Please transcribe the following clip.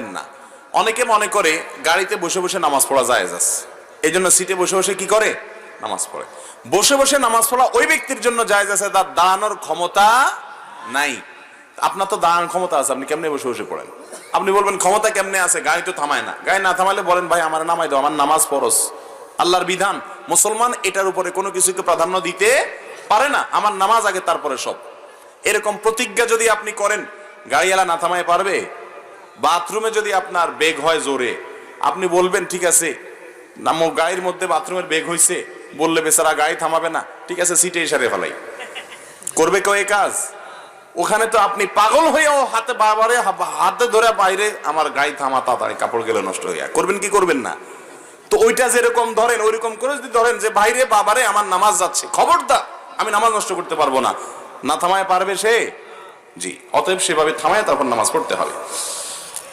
না। অনেকে মনে করে গাড়িতে বসে বসে নামাজ পড়া যায় যাচ্ছে এই জন্য সিটে বসে বসে কি করে? নামাজ পড়ে। বসে বসে নামাজ পড়া ওই ব্যক্তির জন্য যায় যাচ্ছে তার দাঁড়ানোর ক্ষমতা নাই। আপনার তো দাঁড়ানোর ক্ষমতা আছে, আপনি কেমনে বসে বসে পড়েন? আপনি বলবেন, ক্ষমতা কেমনে আছে? গাড়ি তো থামায় না। গাড়ি না থামাইলে বলেন, ভাই, আমার নামাই দাও, আমার নামাজ পড়স আল্লাহর বিধান, মুসলমান এটার উপরে কোনো কিছুকে প্রাধান্য দিতে পারে না। আমার নামাজ আগে, তারপরে সব। এরকম প্রতিজ্ঞা যদি আপনি করেন, গাড়িওয়ালা না থামায় পারবে? বাথরুমে যদি আপনার বেগ হয় জোরে, আপনি বলবেন, ঠিক আছে। নাম গায়ের মধ্যে বাথরুমের বেগ হইছে, বললে বেচারা গায়ে থামাবে না। ঠিক আছে, সিটে ইশারে ফেলাই। করবে কেউ এই কাজ? ওখানে তো আপনি পাগল হয়েও হাতে বাবারে, হাতে ধরে বাইরে আমার গায়ে থামা তাড়াতাড়ি কাপড় গেলে নষ্ট হয়ে যায়। করবেন কি করবেন না? তো ওইটা যেরকম ধরেন, ওইরকম করে যদি ধরেন যে, বাইরে বাবারে, আমার নামাজ যাচ্ছে। খবরদার, আমি নামাজ নষ্ট করতে পারব না। না থামায় পারবে সে? জি, অতএব সেভাবে থামায়, তারপর নামাজ পড়তে হবে।